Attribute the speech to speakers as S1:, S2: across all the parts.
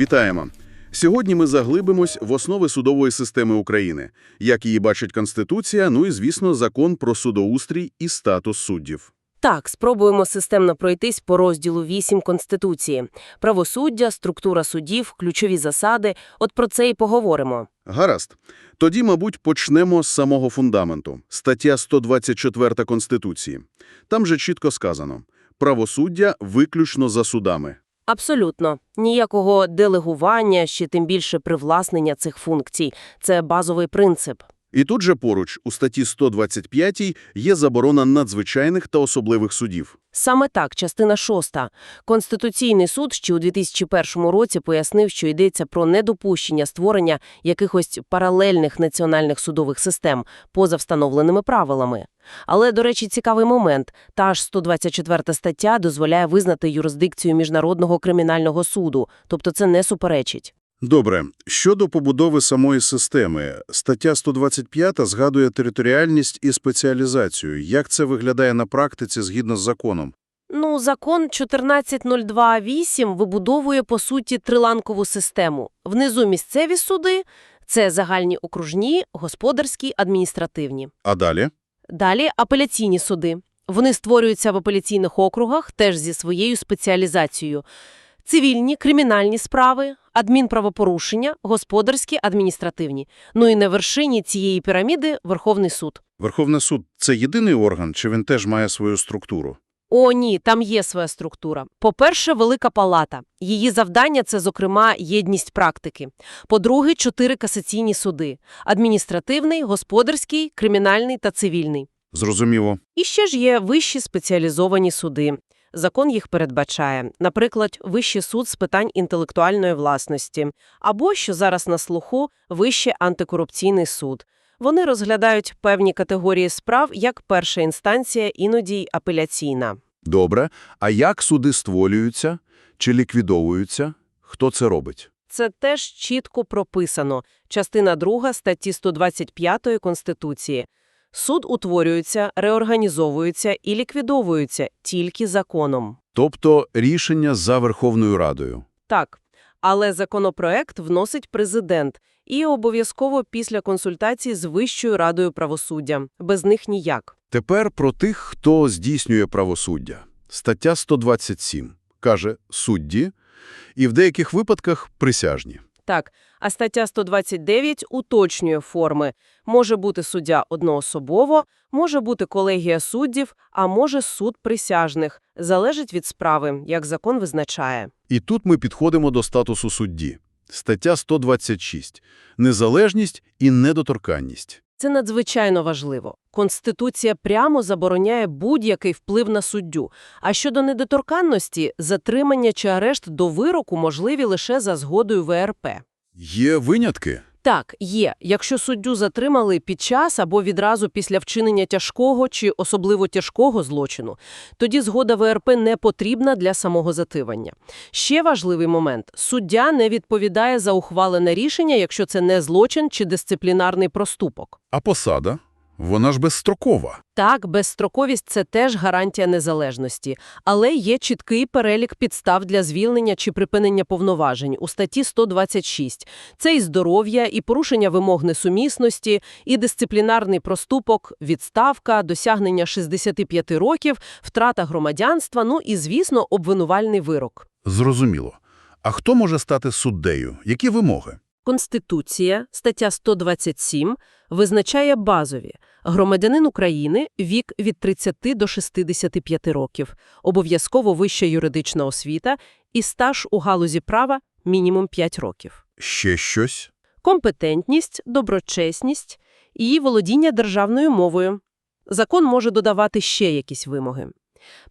S1: Вітаємо! Сьогодні ми заглибимось в основи судової системи України, як її бачить Конституція, ну і, звісно, закон про судоустрій і статус суддів.
S2: Так, спробуємо системно пройтись по розділу 8 Конституції. Правосуддя, структура судів, ключові засади. От про це і поговоримо.
S1: Гаразд. Тоді, мабуть, почнемо з самого фундаменту. Стаття 124 Конституції. Там же чітко сказано «Правосуддя виключно за судами».
S2: Абсолютно. Ніякого делегування, ще тим більше привласнення цих функцій. Це базовий принцип.
S1: І тут же поруч, у статті 125 є заборона надзвичайних та особливих судів.
S2: Саме так, частина шоста. Конституційний суд ще у 2001 році пояснив, що йдеться про недопущення створення якихось паралельних національних судових систем поза встановленими правилами. Але, до речі, цікавий момент. Та ж 124 стаття дозволяє визнати юрисдикцію Міжнародного кримінального суду, тобто це не суперечить.
S3: Добре. Щодо побудови самої системи, стаття 125 згадує територіальність і спеціалізацію. Як це виглядає на практиці згідно з законом?
S2: Ну, закон 14.02.8 вибудовує, по суті, триланкову систему. Внизу місцеві суди – це загальні окружні, господарські, адміністративні.
S3: А далі?
S2: Далі – апеляційні суди. Вони створюються в апеляційних округах, теж зі своєю спеціалізацією. Цивільні, кримінальні справи, адмінправопорушення, господарські, адміністративні. Ну і на вершині цієї піраміди – Верховний суд.
S3: Верховний суд – це єдиний орган, чи він теж має свою структуру?
S2: О, ні, там є своя структура. По-перше, Велика Палата. Її завдання – це, зокрема, єдність практики. По-друге, чотири касаційні суди – адміністративний, господарський, кримінальний та цивільний.
S3: Зрозуміло.
S2: І ще ж є вищі спеціалізовані суди. Закон їх передбачає. Наприклад, Вищий суд з питань інтелектуальної власності. Або, що зараз на слуху, Вищий антикорупційний суд. Вони розглядають певні категорії справ як перша інстанція, іноді й апеляційна.
S4: Добре. А як суди створюються чи ліквідовуються? Хто це робить?
S2: Це теж чітко прописано. Частина 2 статті 125 Конституції. Суд утворюється, реорганізовується і ліквідовується тільки законом.
S4: Тобто рішення за Верховною Радою.
S2: Так, але законопроект вносить президент і обов'язково після консультації з Вищою радою правосуддя. Без них ніяк.
S4: Тепер про тих, хто здійснює правосуддя. Стаття 127 каже «судді» і в деяких випадках присяжні.
S2: Так, а стаття 129 уточнює форми. Може бути суддя одноособово, може бути колегія суддів, а може суд присяжних. Залежить від справи, як закон визначає.
S4: І тут ми підходимо до статусу судді. Стаття 126 незалежність і недоторканність.
S2: Це надзвичайно важливо. Конституція прямо забороняє будь-який вплив на суддю. А щодо недоторканності, затримання чи арешт до вироку можливі лише за згодою ВРП.
S4: Є винятки?
S2: Так, є. Якщо суддю затримали під час або відразу після вчинення тяжкого чи особливо тяжкого злочину, тоді згода ВРП не потрібна для самого зативання. Ще важливий момент – суддя не відповідає за ухвалене рішення, якщо це не злочин чи дисциплінарний проступок.
S4: А посада? Вона ж безстрокова.
S2: Так, безстроковість – це теж гарантія незалежності, але є чіткий перелік підстав для звільнення чи припинення повноважень у статті 126. Це і здоров'я, і порушення вимог несумісності, і дисциплінарний проступок, відставка, досягнення 65 років, втрата громадянства, ну і, звісно, обвинувальний вирок.
S4: Зрозуміло. А хто може стати суддею? Які вимоги?
S2: Конституція, стаття 127, визначає базові. Громадянин України – вік від 30 до 65 років, обов'язково вища юридична освіта і стаж у галузі права – мінімум 5 років.
S4: Ще щось?
S2: Компетентність, доброчесність і володіння державною мовою. Закон може додавати ще якісь вимоги.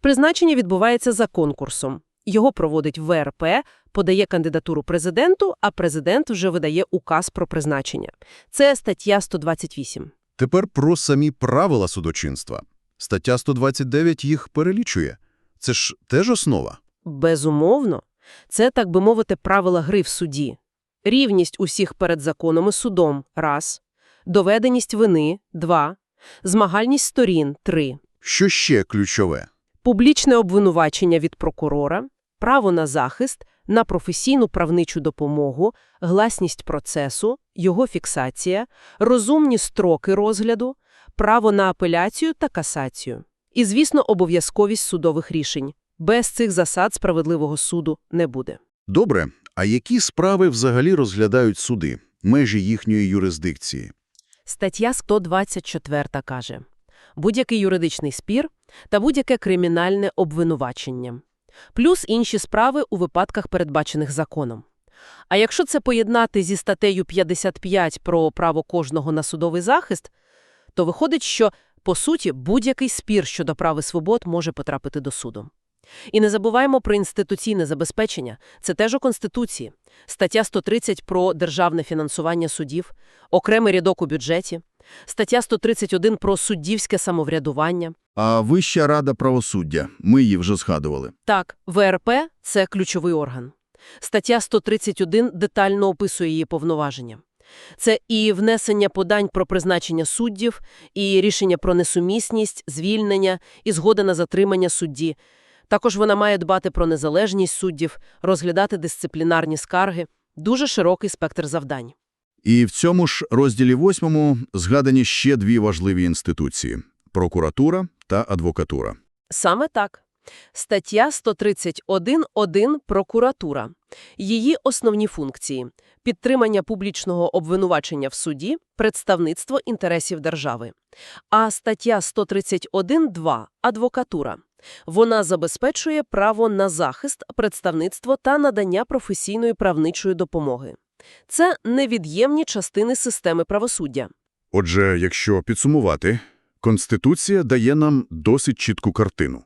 S2: Призначення відбувається за конкурсом. Його проводить ВРП, подає кандидатуру президенту, а президент вже видає указ про призначення. Це стаття 128.
S4: Тепер про самі правила судочинства. Стаття 129 їх перелічує. Це ж теж основа.
S2: Безумовно. Це, так би мовити, правила гри в суді. Рівність усіх перед законом і судом – раз. Доведеність вини – два. Змагальність сторін – три.
S4: Що ще ключове?
S2: Публічне обвинувачення від прокурора, право на захист, на професійну правничу допомогу, гласність процесу, його фіксація, розумні строки розгляду, право на апеляцію та касацію. І, звісно, обов'язковість судових рішень. Без цих засад справедливого суду не буде.
S4: Добре, а які справи взагалі розглядають суди, межі їхньої юрисдикції?
S2: Стаття 124 каже «Будь-який юридичний спір та будь-яке кримінальне обвинувачення, плюс інші справи у випадках, передбачених законом. А якщо це поєднати зі статтею 55 про право кожного на судовий захист, то виходить, що, по суті, будь-який спір щодо прав і свобод може потрапити до суду. І не забуваємо про інституційне забезпечення. Це теж у Конституції. Стаття 130 про державне фінансування судів, окремий рядок у бюджеті, стаття 131 про суддівське самоврядування.
S4: А Вища рада правосуддя, ми її вже згадували.
S2: Так, ВРП – це ключовий орган. Стаття 131 детально описує її повноваження. Це і внесення подань про призначення суддів, і рішення про несумісність, звільнення, і згода на затримання судді. Також вона має дбати про незалежність суддів, розглядати дисциплінарні скарги. Дуже широкий спектр завдань.
S4: І в цьому ж розділі восьмому згадані ще дві важливі інституції – прокуратура та адвокатура.
S2: Саме так. Стаття 131.1 «Прокуратура». Її основні функції – підтримання публічного обвинувачення в суді, представництво інтересів держави. А стаття 131.2 «Адвокатура». Вона забезпечує право на захист, представництво та надання професійної правничої допомоги. Це невід'ємні частини системи правосуддя.
S4: Отже, якщо підсумувати, Конституція дає нам досить чітку картину.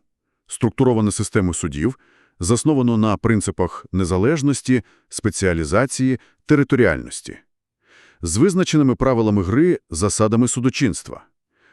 S4: Структурована система судів засновано на принципах незалежності, спеціалізації, територіальності. З визначеними правилами гри, засадами судочинства.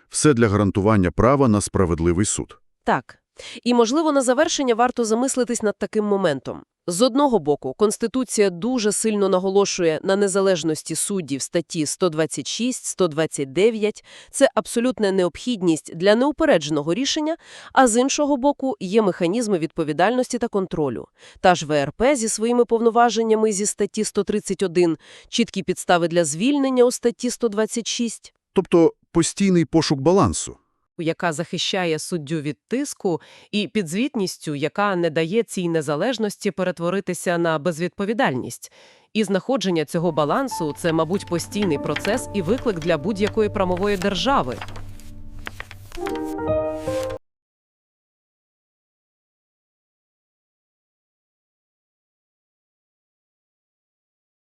S4: Все для гарантування права на справедливий суд.
S2: Так. І, можливо, на завершення варто замислитись над таким моментом. З одного боку, Конституція дуже сильно наголошує на незалежності суддів статті 126, 129 – це абсолютна необхідність для неупередженого рішення, а з іншого боку, є механізми відповідальності та контролю. Та ж ВРП зі своїми повноваженнями зі статті 131, чіткі підстави для звільнення у статті 126.
S4: Тобто постійний пошук балансу.
S2: Яка захищає суддю від тиску, і підзвітністю, яка не дає цій незалежності перетворитися на безвідповідальність. І знаходження цього балансу – це, мабуть, постійний процес і виклик для будь-якої правової держави.